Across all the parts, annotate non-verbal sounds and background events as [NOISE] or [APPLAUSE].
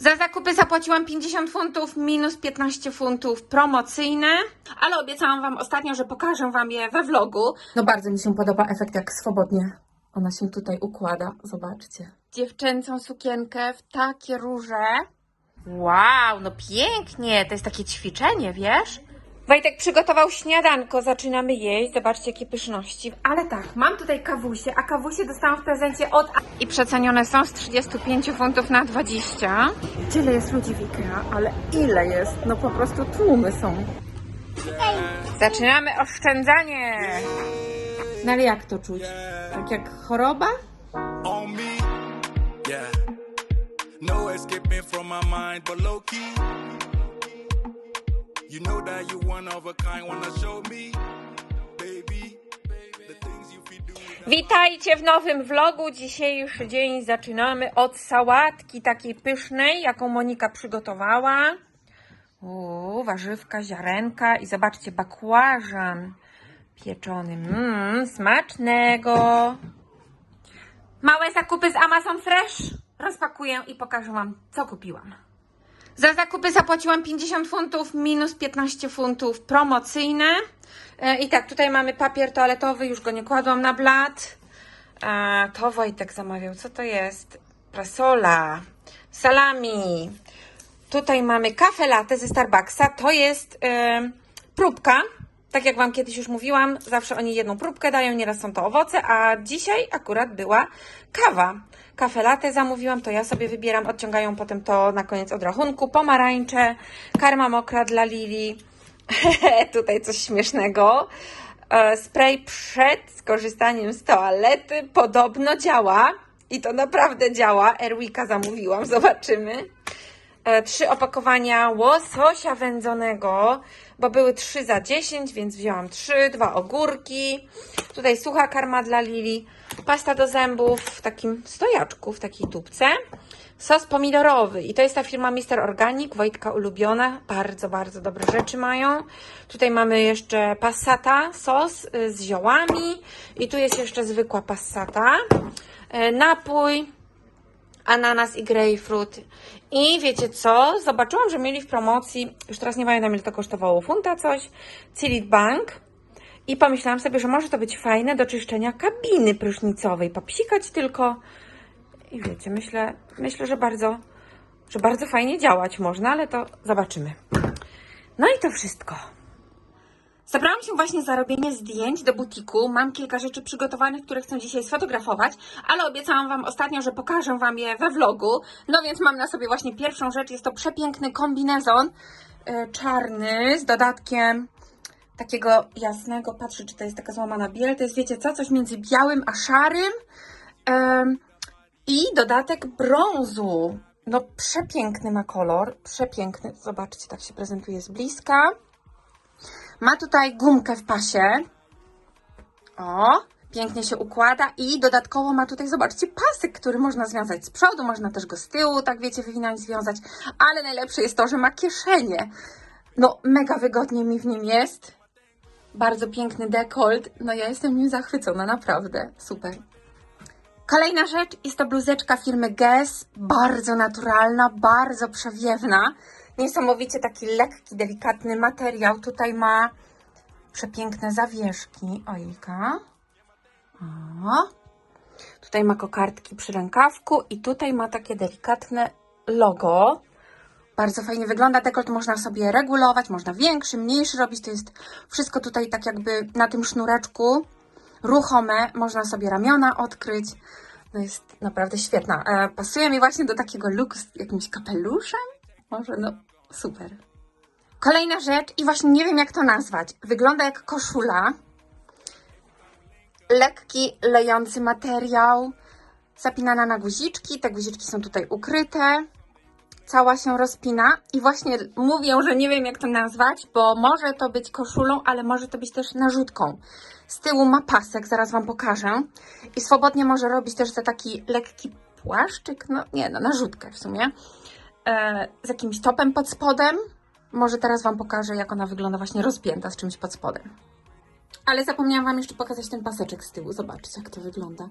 Za zakupy zapłaciłam 50 funtów minus 15 funtów promocyjne, ale obiecałam Wam ostatnio, że pokażę Wam je we vlogu. No bardzo mi się podoba efekt, jak swobodnie ona się tutaj układa. Zobaczcie. Dziewczęcą sukienkę w takie róże. Wow, no pięknie. To jest takie ćwiczenie, wiesz? Wojtek przygotował śniadanko, zaczynamy jeść. Zobaczcie, jakie pyszności. Ale tak, mam tutaj kawusie, a kawusie dostałam w prezencie od... I przecenione są z 35 funtów na 20. Tyle jest ludzi w Ikea, ale ile jest? No po prostu tłumy są. Zaczynamy oszczędzanie. No ale jak to czuć? Tak jak choroba? No escaping from my mind, but low key. You know that you one of a kind, wanna show me, baby. Witajcie w nowym vlogu. Dzisiejszy dzień zaczynamy od sałatki takiej pysznej, jaką Monika przygotowała. Uuu, warzywka, ziarenka i zobaczcie, bakłażan pieczony. Mmm, smacznego. Małe zakupy z Amazon Fresh. Rozpakuję i pokażę Wam, co kupiłam. Za zakupy zapłaciłam 50 funtów minus 15 funtów promocyjne. E, I tak, tutaj mamy papier toaletowy, już go nie kładłam na blat. A, to Wojtek zamawiał. Co to jest? Prasola, salami. Tutaj mamy kafe latte ze Starbucksa. To jest e, próbka. Tak jak Wam kiedyś już mówiłam, zawsze oni jedną próbkę dają, nieraz są to owoce, a dzisiaj akurat była kawa. Kafe latte zamówiłam, to ja sobie wybieram, odciągają potem to na koniec od rachunku. Pomarańcze, karma mokra dla Lili. [LAUGHS] Tutaj coś śmiesznego. E, Spray przed skorzystaniem z toalety podobno działa. I to naprawdę działa. Erwika zamówiłam, [LAUGHS] zobaczymy. E, Trzy opakowania łososia wędzonego, bo były trzy za 10, więc wzięłam trzy, dwa ogórki. Tutaj sucha karma dla Lili, pasta do zębów w takim stojaczku, w takiej tubce. Sos pomidorowy i to jest ta firma Mister Organic, Wojtka ulubiona, bardzo, bardzo dobre rzeczy mają. Tutaj mamy jeszcze passata, sos y, z ziołami i tu jest jeszcze zwykła passata. E, Napój, ananas i grapefruit. I wiecie co? Zobaczyłam, że mieli w promocji, już teraz nie pamiętam ile to kosztowało, funta coś, Cilit Bank. I pomyślałam sobie, że może to być fajne do czyszczenia kabiny prysznicowej. Popsikać tylko. I wiecie, myślę, myślę, że bardzo, że bardzo fajnie działać można, ale to zobaczymy. No i to wszystko. Zabrałam się właśnie za robienie zdjęć do butiku. Mam kilka rzeczy przygotowanych, które chcę dzisiaj sfotografować, ale obiecałam Wam ostatnio, że pokażę Wam je we vlogu. No więc mam na sobie właśnie pierwszą rzecz. Jest to przepiękny kombinezon e, czarny z dodatkiem takiego jasnego. Patrzę, czy to jest taka złamana biel. To jest, wiecie co, coś między białym a szarym. I dodatek brązu. No przepiękny ma kolor. Przepiękny. Zobaczcie, tak się prezentuje z bliska. Ma tutaj gumkę w pasie. O, pięknie się układa i dodatkowo ma tutaj, zobaczcie, pasek, który można związać z przodu, można też go z tyłu, tak wiecie, wywinąć, związać, ale najlepsze jest to, że ma kieszenie. No, mega wygodnie mi w nim jest. Bardzo piękny dekolt. No, ja jestem nim zachwycona, naprawdę. Super. Kolejna rzecz jest to bluzeczka firmy Guess. Bardzo naturalna, bardzo przewiewna. Niesamowicie taki lekki, delikatny materiał. Tutaj ma przepiękne zawieszki. Ojka. O. Tutaj ma kokardki przy rękawku i tutaj ma takie delikatne logo. Bardzo fajnie wygląda. Dekolt można sobie regulować, można większy, mniejszy robić. To jest wszystko tutaj tak jakby na tym sznureczku ruchome. Można sobie ramiona odkryć. No jest naprawdę świetna. E, pasuje mi właśnie do takiego looku z jakimś kapeluszem. Może, no super. Kolejna rzecz i właśnie nie wiem jak to nazwać. Wygląda jak koszula. Lekki, lejący materiał. Zapinana na guziczki. Te guziczki są tutaj ukryte cała się rozpina i właśnie mówię, że nie wiem jak to nazwać, bo może to być koszulą, ale może to być też narzutką. Z tyłu ma pasek, zaraz Wam pokażę i swobodnie może robić też za taki lekki płaszczyk, no nie, no narzutkę w sumie, z jakimś topem pod spodem. Może teraz Wam pokażę, jak ona wygląda właśnie rozpięta z czymś pod spodem. Ale zapomniałam Wam jeszcze pokazać ten paseczek z tyłu. Zobaczcie, jak to wygląda.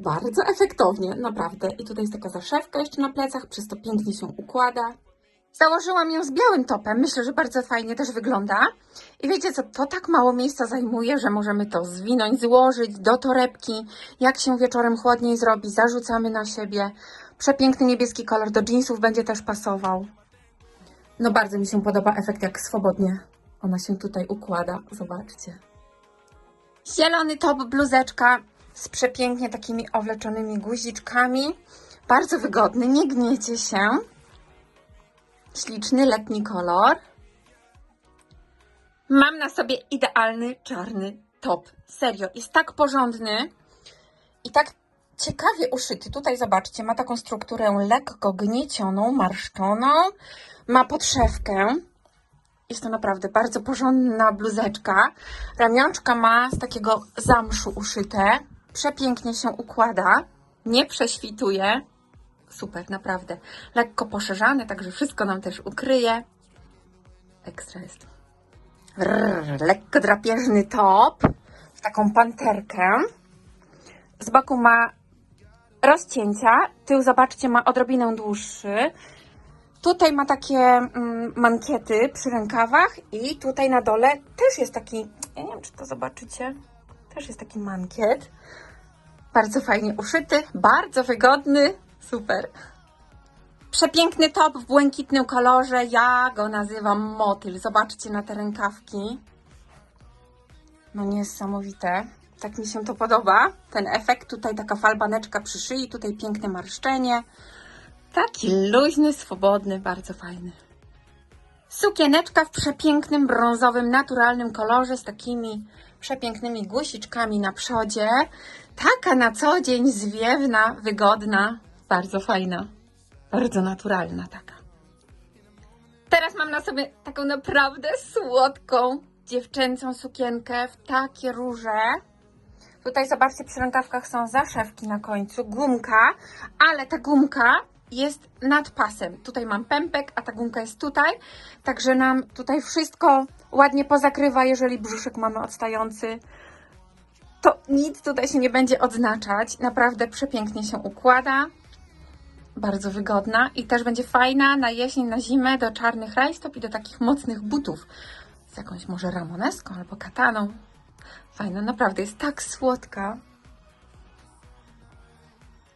bardzo efektownie, naprawdę. I tutaj jest taka zaszewka jeszcze na plecach, przez to pięknie się układa. Założyłam ją z białym topem. Myślę, że bardzo fajnie też wygląda. I wiecie co, to tak mało miejsca zajmuje, że możemy to zwinąć, złożyć do torebki. Jak się wieczorem chłodniej zrobi, zarzucamy na siebie. Przepiękny niebieski kolor do jeansów będzie też pasował. No bardzo mi się podoba efekt, jak swobodnie ona się tutaj układa. Zobaczcie. Zielony top, bluzeczka z przepięknie takimi owleczonymi guziczkami. Bardzo wygodny, nie gniecie się. Śliczny letni kolor. Mam na sobie idealny czarny top. Serio, jest tak porządny i tak ciekawie uszyty. Tutaj zobaczcie, ma taką strukturę lekko gniecioną, marszczoną. Ma podszewkę. Jest to naprawdę bardzo porządna bluzeczka. Ramionczka ma z takiego zamszu uszyte. Przepięknie się układa. Nie prześwituje. Super, naprawdę. Lekko poszerzane, także wszystko nam też ukryje. Ekstra jest. Rrr, lekko drapieżny top w taką panterkę. Z boku ma rozcięcia. Tył, zobaczcie, ma odrobinę dłuższy. Tutaj ma takie mm, mankiety przy rękawach i tutaj na dole też jest taki, ja nie wiem czy to zobaczycie, też jest taki mankiet. Bardzo fajnie uszyty, bardzo wygodny, super. Przepiękny top w błękitnym kolorze, ja go nazywam motyl. Zobaczcie na te rękawki. No niesamowite. Tak mi się to podoba, ten efekt. Tutaj taka falbaneczka przy szyi, tutaj piękne marszczenie. Taki luźny, swobodny, bardzo fajny. Sukieneczka w przepięknym, brązowym, naturalnym kolorze z takimi przepięknymi guziczkami na przodzie. Taka na co dzień zwiewna, wygodna, bardzo fajna, bardzo naturalna taka. Teraz mam na sobie taką naprawdę słodką, dziewczęcą sukienkę w takie róże. Tutaj zobaczcie, przy rękawkach są zaszewki na końcu, gumka, ale ta gumka jest nad pasem. Tutaj mam pępek, a ta gumka jest tutaj, także nam tutaj wszystko ładnie pozakrywa, jeżeli brzuszek mamy odstający. To nic tutaj się nie będzie odznaczać. Naprawdę przepięknie się układa. Bardzo wygodna i też będzie fajna na jesień, na zimę do czarnych rajstop i do takich mocnych butów z jakąś może ramoneską albo kataną. Fajna, naprawdę jest tak słodka.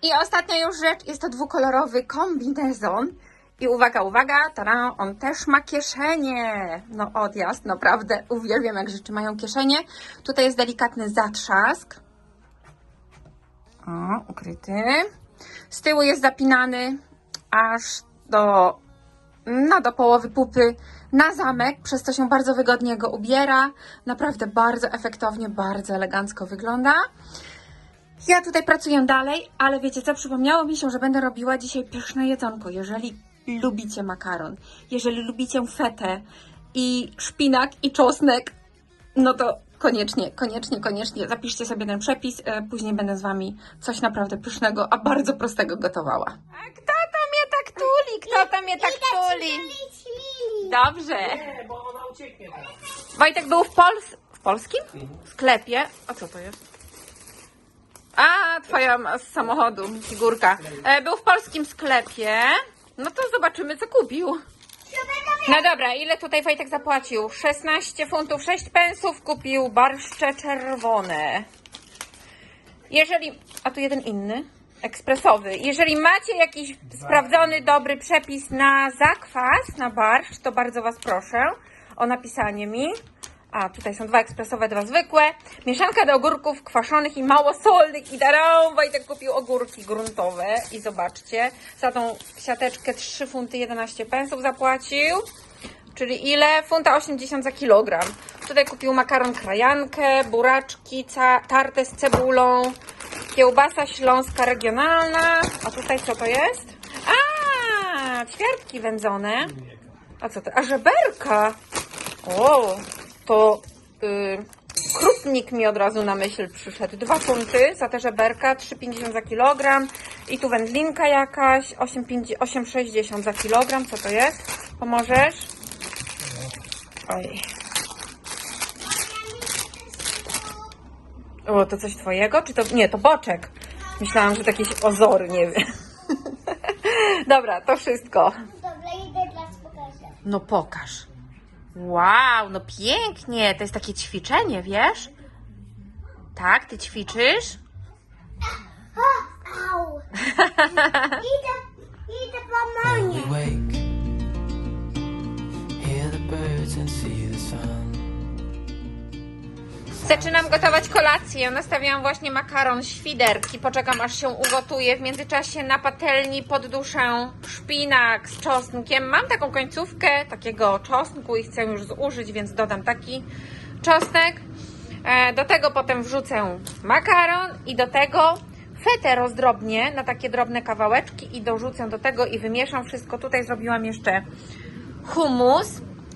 I ostatnia już rzecz, jest to dwukolorowy kombinezon. I uwaga, uwaga, taran, on też ma kieszenie. No odjazd, naprawdę uwielbiam jak rzeczy mają kieszenie. Tutaj jest delikatny zatrzask. O, ukryty. Z tyłu jest zapinany aż do, no, do połowy pupy na zamek, przez co się bardzo wygodnie go ubiera. Naprawdę bardzo efektownie, bardzo elegancko wygląda. Ja tutaj pracuję dalej, ale wiecie co, przypomniało mi się, że będę robiła dzisiaj pyszne jedzonko. Jeżeli lubicie makaron, jeżeli lubicie fetę i szpinak i czosnek, no to koniecznie, koniecznie, koniecznie zapiszcie sobie ten przepis. e, Później będę z Wami coś naprawdę pysznego, a bardzo prostego gotowała. A kto to mnie tak tuli? Kto to mnie tak tuli? Dobrze. Nie, bo ona ucieknie teraz. Wojtek był w Pols... w polskim sklepie. A co to jest? A, twoja ma- z samochodu, figurka. E, był w polskim sklepie. No to zobaczymy, co kupił. No dobra, ile tutaj Wojtek zapłacił? 16 funtów, 6 pensów kupił barszcze czerwone. Jeżeli... A tu jeden inny. Ekspresowy. Jeżeli macie jakiś sprawdzony, dobry przepis na zakwas, na barszcz, to bardzo Was proszę o napisanie mi. A, tutaj są dwa ekspresowe, dwa zwykłe. Mieszanka do ogórków kwaszonych i małosolnych. I darą, Wojtek kupił ogórki gruntowe. I zobaczcie, za tą siateczkę 3 funty 11 pensów zapłacił. Czyli ile? Funta 80 za kilogram. Tutaj kupił makaron krajankę, buraczki tarte z cebulą, kiełbasa śląska regionalna. A tutaj co to jest? A, ćwiartki wędzone. A co to? A żeberka. O, to y, krupnik mi od razu na myśl przyszedł. Dwa funty za te żeberka, 3,50 za kilogram. I tu wędlinka jakaś, 8,50 8,60 za kilogram. Co to jest? Pomożesz? Oj. O, to coś twojego? Czy to... Nie, to boczek. Myślałam, że to jakieś ozory, nie wiem. [LAUGHS] Dobra, to wszystko. Dobra, idę dla pokażę. No pokaż. Wow, no pięknie. To jest takie ćwiczenie, wiesz? Tak, ty ćwiczysz? Au! [LAUGHS] Idę, idę po mamie. We wake, hear the birds and see the sun. Zaczynam gotować kolację. Nastawiłam właśnie makaron, świderki. Poczekam aż się ugotuje. W międzyczasie na patelni podduszę szpinak z czosnkiem. Mam taką końcówkę takiego czosnku i chcę już zużyć, więc dodam taki czosnek. E, Do tego potem wrzucę makaron i do tego fetę rozdrobnię na takie drobne kawałeczki i dorzucę do tego i wymieszam wszystko. Tutaj zrobiłam jeszcze hummus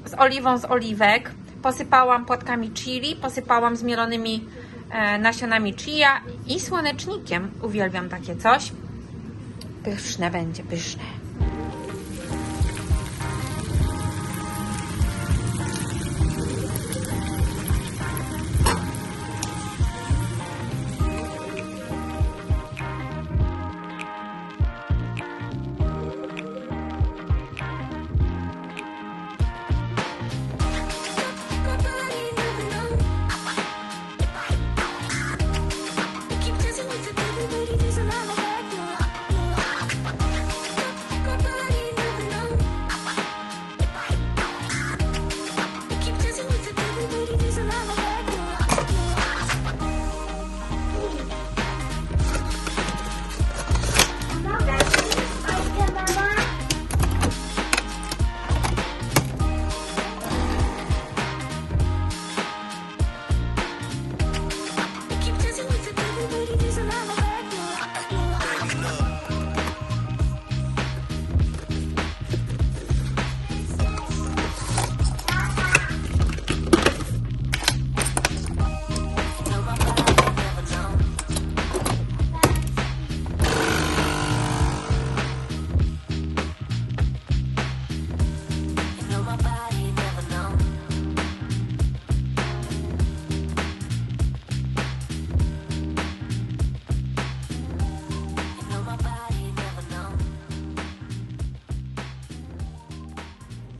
z oliwą z oliwek. Posypałam płatkami chili, posypałam zmielonymi e, nasionami chia i słonecznikiem. Uwielbiam takie coś. Pyszne będzie, pyszne.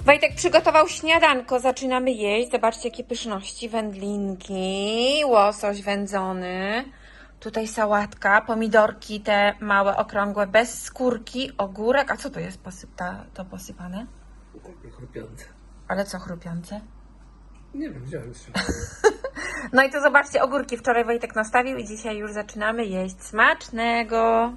Wojtek przygotował śniadanko, zaczynamy jeść. Zobaczcie, jakie pyszności. Wędlinki, łosoś wędzony. Tutaj sałatka, pomidorki te małe, okrągłe, bez skórki, ogórek. A co to jest posyp, ta, to posypane? Takie chrupiące. Ale co chrupiące? Nie wiem, wziąłem się. [LAUGHS] No i to zobaczcie, ogórki wczoraj Wojtek nastawił i dzisiaj już zaczynamy jeść. Smacznego!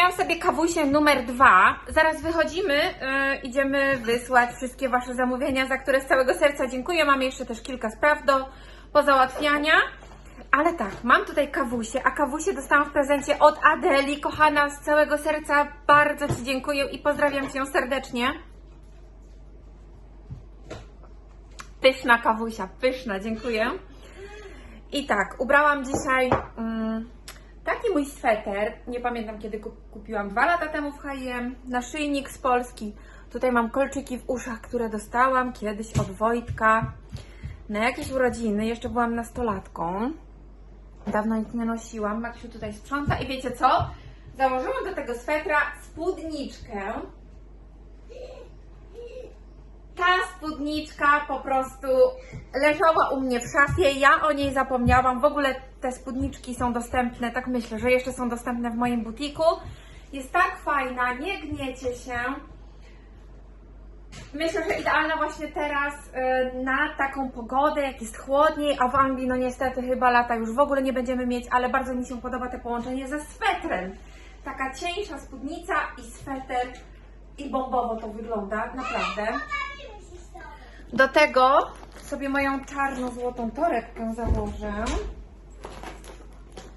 Zrobiłam sobie kawusię numer dwa. Zaraz wychodzimy, yy, idziemy wysłać wszystkie Wasze zamówienia, za które z całego serca dziękuję. Mam jeszcze też kilka spraw do pozałatwiania. Ale tak, mam tutaj kawusię, a kawusię dostałam w prezencie od Adeli. Kochana, z całego serca bardzo Ci dziękuję i pozdrawiam Cię serdecznie. Pyszna kawusia, pyszna, dziękuję. I tak, ubrałam dzisiaj mm, taki mój sweter. Nie pamiętam kiedy kup- kupiłam dwa lata temu w H&M. Naszyjnik z Polski. Tutaj mam kolczyki w uszach, które dostałam kiedyś od Wojtka na jakieś urodziny. Jeszcze byłam nastolatką. Dawno ich nie nosiłam. Maksiu tutaj sprząta i wiecie co? Założyłam do tego swetra spódniczkę. Ta spódniczka po prostu leżała u mnie w szafie. Ja o niej zapomniałam. W ogóle te spódniczki są dostępne, tak myślę, że jeszcze są dostępne w moim butiku. Jest tak fajna, nie gniecie się. Myślę, że idealna właśnie teraz y, na taką pogodę, jak jest chłodniej, a w Anglii no niestety chyba lata już w ogóle nie będziemy mieć, ale bardzo mi się podoba to połączenie ze swetrem. Taka cieńsza spódnica i sweter i bombowo to wygląda, naprawdę. Do tego sobie moją czarno-złotą torebkę założę.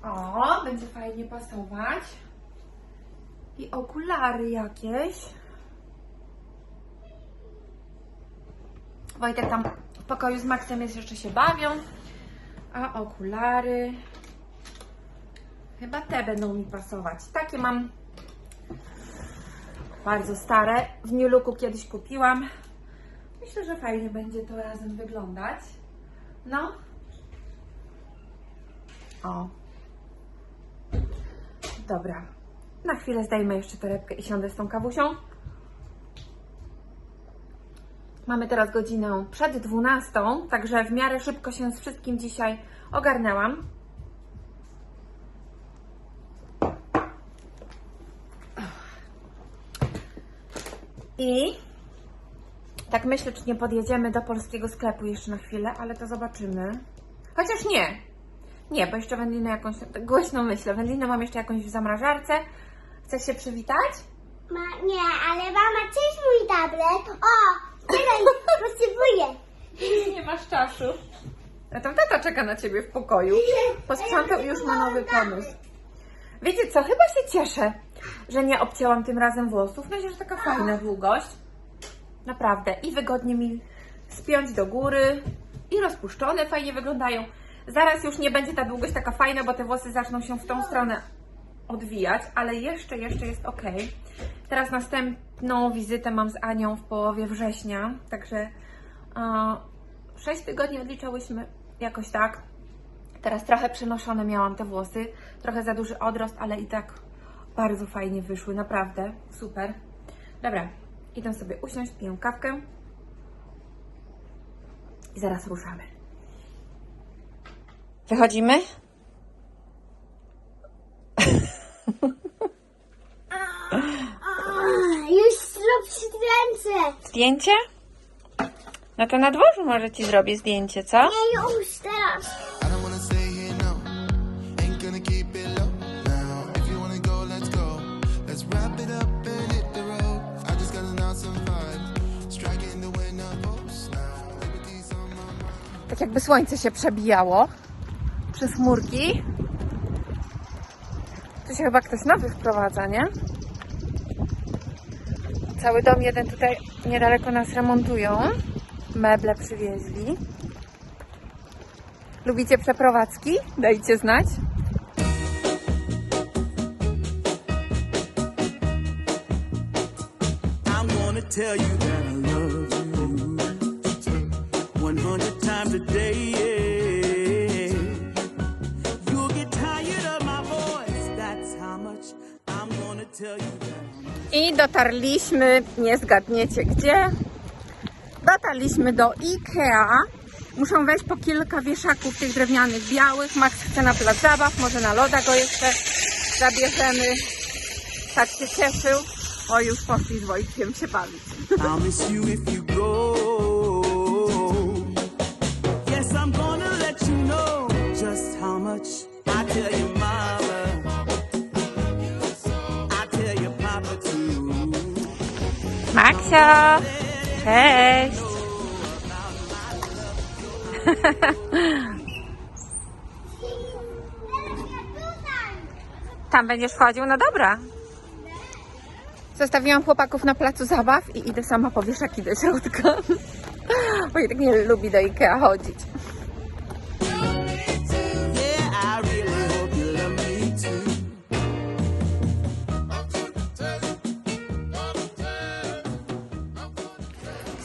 O, będzie fajnie pasować. I okulary jakieś. Wojtek tam w pokoju z Maxem jest, jeszcze się bawią. A okulary. Chyba te będą mi pasować. Takie mam bardzo stare. W New Looku kiedyś kupiłam. Myślę, że fajnie będzie to razem wyglądać. No. O. Dobra. Na chwilę zdejmę jeszcze torebkę i siądę z tą kawusią. Mamy teraz godzinę przed 12, także w miarę szybko się z wszystkim dzisiaj ogarnęłam. I tak myślę, czy nie podjedziemy do polskiego sklepu jeszcze na chwilę, ale to zobaczymy. Chociaż nie. Nie, bo jeszcze wędlinę jakąś, tak głośno myślę, wędlinę mam jeszcze jakąś w zamrażarce. Chcesz się przywitać? Ma, nie, ale mama, cześć mój tablet. O, teraz [LAUGHS] potrzebuję. Nie masz czasu. A tam tata czeka na ciebie w pokoju. Posprzątał i już ma nowy pomysł. Wiecie co, chyba się cieszę, że nie obcięłam tym razem włosów. Myślę, że taka fajna długość. Naprawdę. I wygodnie mi spiąć do góry. I rozpuszczone fajnie wyglądają. Zaraz już nie będzie ta długość taka fajna, bo te włosy zaczną się w tą stronę odwijać, ale jeszcze, jeszcze jest ok. Teraz następną wizytę mam z Anią w połowie września, także e, 6 tygodni odliczałyśmy jakoś tak. Teraz trochę przenoszone miałam te włosy, trochę za duży odrost, ale i tak bardzo fajnie wyszły, naprawdę super. Dobra, idę sobie usiąść, piję kawkę i zaraz ruszamy. Wychodzimy? Już zrób zdjęcie. Zdjęcie? No to na dworzu może ci zrobię zdjęcie, co? Nie już teraz. Tak jakby słońce się przebijało przez chmurki. Tu się chyba ktoś nowy wprowadza, nie? Cały dom jeden tutaj niedaleko nas remontują. Meble przywieźli. Lubicie przeprowadzki? Dajcie znać. Tell you dotarliśmy, nie zgadniecie gdzie. Dotarliśmy do Ikea. Muszą wejść po kilka wieszaków tych drewnianych, białych. Max chce na plac zabaw, może na loda go jeszcze zabierzemy. Tak się cieszył. O, już poszli z Wojtkiem się bawić. Maksio! Cześć! Tam będziesz wchodził? No dobra. Zostawiłam chłopaków na placu zabaw i idę sama po wieszaki do środka. Bo ja tak nie lubi do Ikea chodzić.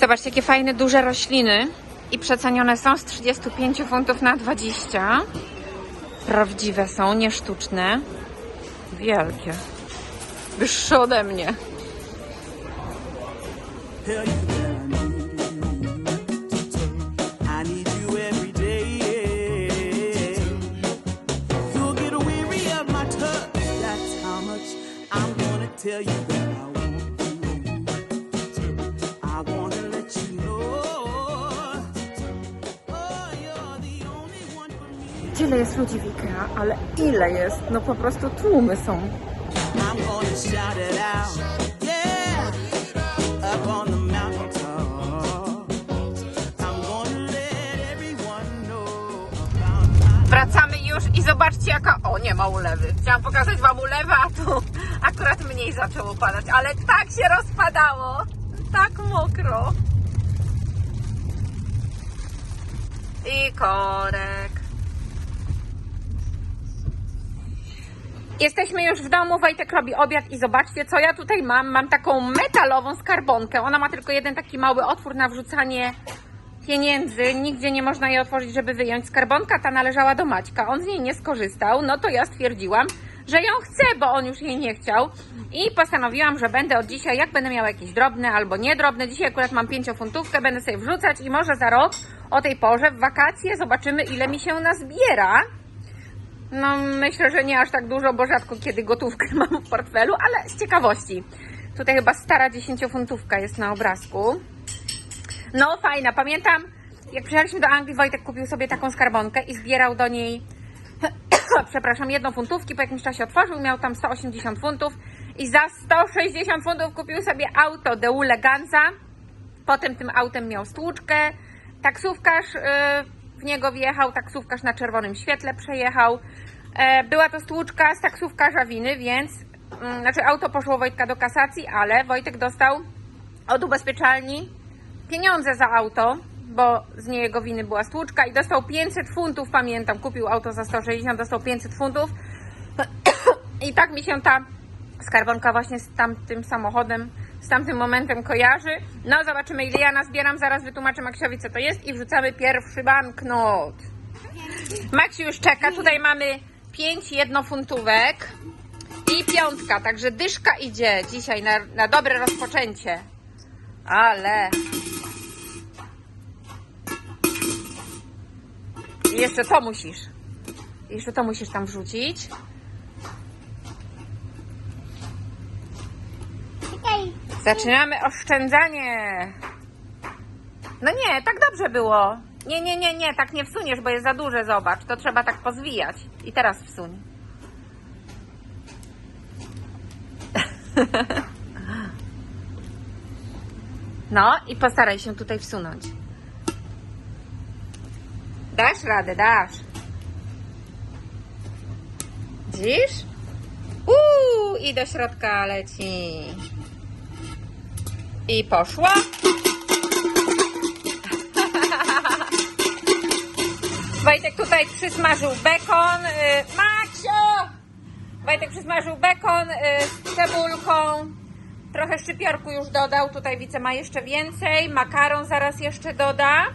Zobaczcie, jakie fajne, duże rośliny. I przecenione są z 35 funtów na 20. Prawdziwe są, nie sztuczne. Wielkie. Wyższe ode mnie. Tell you Tyle jest ludzi w Ikea, ale ile jest? No po prostu tłumy są. Wracamy już i zobaczcie jaka... O, nie ma ulewy. Chciałam pokazać wam ulewę, a tu akurat mniej zaczęło padać. Ale tak się rozpadało. Tak mokro. I korek. Jesteśmy już w domu, Wojtek robi obiad i zobaczcie, co ja tutaj mam. Mam taką metalową skarbonkę. Ona ma tylko jeden taki mały otwór na wrzucanie pieniędzy. Nigdzie nie można jej otworzyć, żeby wyjąć. Skarbonka ta należała do Maćka. On z niej nie skorzystał. No to ja stwierdziłam, że ją chcę, bo on już jej nie chciał. I postanowiłam, że będę od dzisiaj, jak będę miała jakieś drobne albo niedrobne. Dzisiaj akurat mam pięciofuntówkę, będę sobie wrzucać i może za rok o tej porze w wakacje zobaczymy, ile mi się nazbiera. No, myślę, że nie aż tak dużo, bo rzadko kiedy gotówkę [LAUGHS] mam w portfelu, ale z ciekawości. Tutaj chyba stara dziesięciofuntówka jest na obrazku. No, fajna. Pamiętam, jak przyjechaliśmy do Anglii, Wojtek kupił sobie taką skarbonkę i zbierał do niej, [CLEARS THROAT] przepraszam, jedną funtówki. Po jakimś czasie otworzył, miał tam 180 funtów i za 160 funtów kupił sobie auto de Ganza. Potem tym autem miał stłuczkę. Taksówkarz yy, w niego wjechał, taksówkarz na czerwonym świetle przejechał. E, była to stłuczka z taksówkarza winy, więc mm, znaczy auto poszło Wojtka do kasacji, ale Wojtek dostał od ubezpieczalni pieniądze za auto, bo z niego winy była stłuczka i dostał 500 funtów, pamiętam, kupił auto za 160, dostał 500 funtów [COUGHS] i tak mi się ta skarbonka właśnie z tamtym samochodem, z tamtym momentem kojarzy. No zobaczymy ile ja nazbieram, zaraz wytłumaczę Maksiowi co to jest i wrzucamy pierwszy banknot. Maksiu już czeka, tutaj mamy 5 jednofuntówek i piątka, także dyszka idzie dzisiaj na, na dobre rozpoczęcie. Ale. I jeszcze to musisz. Jeszcze to musisz tam wrzucić. Zaczynamy oszczędzanie. No nie, tak dobrze było. Nie, nie, nie, nie, tak nie wsuniesz, bo jest za duże, zobacz. To trzeba tak pozwijać. I teraz wsuń. [LAUGHS] No i postaraj się tutaj wsunąć. Dasz radę, dasz. Widzisz? Uuu, i do środka leci. I poszła. Wojtek tutaj przysmażył bekon. y, Maksio! Wojtek przysmażył bekon y, z cebulką. Trochę szczypiorku już dodał. Tutaj widzę ma jeszcze więcej. Makaron zaraz jeszcze doda.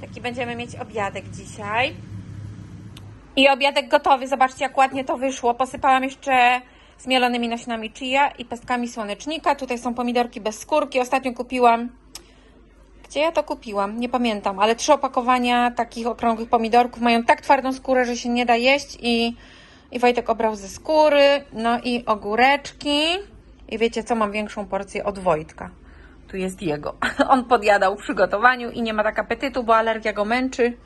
Taki będziemy mieć obiadek dzisiaj. I obiadek gotowy. Zobaczcie, jak ładnie to wyszło. Posypałam jeszcze zmielonymi nasionami chia i pestkami słonecznika. Tutaj są pomidorki bez skórki. Ostatnio kupiłam. Gdzie ja to kupiłam? Nie pamiętam, ale trzy opakowania takich okrągłych pomidorków mają tak twardą skórę, że się nie da jeść i, i Wojtek obrał ze skóry. No i ogóreczki. I wiecie co? Mam większą porcję od Wojtka. Tu jest jego. [LAUGHS] On podjadał w przygotowaniu i nie ma tak apetytu, bo alergia go męczy.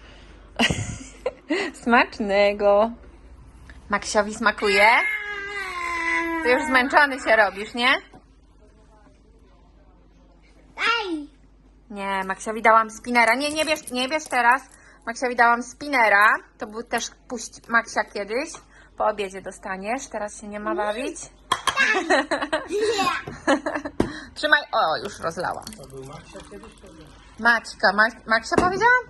[LAUGHS] Smacznego. Maksiowi smakuje? Ty już zmęczony się robisz, nie? Daj. Nie, Maksiowi dałam spinera. Nie, nie bierz, nie bierz teraz. Maksiowi dałam spinera. To był też puść Maksia kiedyś. Po obiedzie dostaniesz. Teraz się nie ma bawić. [LAUGHS] Trzymaj. O, już rozlałam. To był Macia kiedyś? Maćka. Ma, Maksia powiedziałam?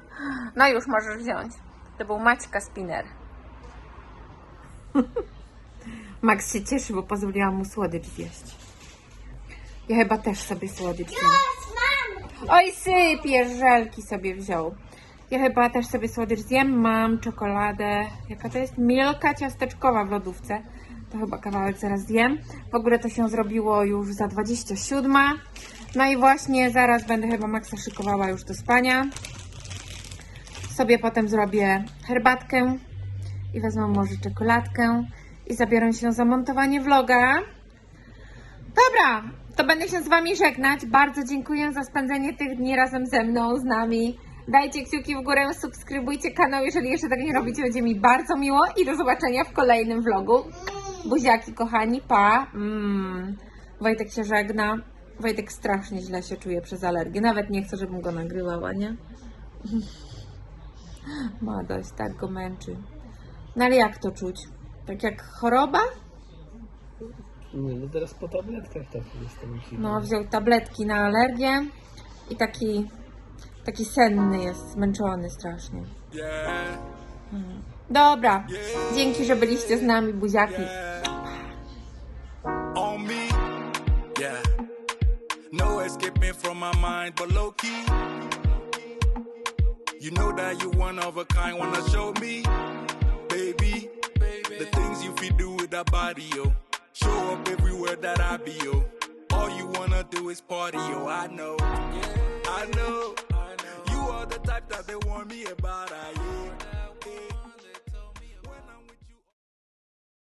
No już możesz wziąć. To był Maćka spinner. Max się cieszy, bo pozwoliłam mu słodycz zjeść. Ja chyba też sobie słodycz zjem. Oj, sypie, żelki sobie wziął. Ja chyba też sobie słodycz zjem. Mam czekoladę. Jaka to jest? Milka ciasteczkowa w lodówce. To chyba kawałek zaraz zjem. W ogóle to się zrobiło już za 27. No i właśnie zaraz będę chyba Maxa szykowała już do spania. Sobie potem zrobię herbatkę i wezmę może czekoladkę i zabiorę się za montowanie vloga. Dobra, to będę się z Wami żegnać. Bardzo dziękuję za spędzenie tych dni razem ze mną, z nami. Dajcie kciuki w górę, subskrybujcie kanał, jeżeli jeszcze tak nie robicie, będzie mi bardzo miło i do zobaczenia w kolejnym vlogu. Buziaki, kochani, pa. Mm. Wojtek się żegna. Wojtek strasznie źle się czuje przez alergię. Nawet nie chce, żebym go nagrywała, nie? Ma dość, tak go męczy. No ale jak to czuć? Tak jak choroba? Nie, no teraz po tabletkach tak jestem. No, wziął tabletki na alergię i taki, taki senny jest, zmęczony strasznie. Hmm. Dobra, dzięki, że byliście z nami, buziaki. on me. Yeah. No escaping from my mind, but low key. You know that you one of a kind, wanna show me, things you feel do with that body, yo. Show up everywhere that I be, yo. All you wanna do is party, yo. I know, I know. You are the type that they warn me about, I yeah.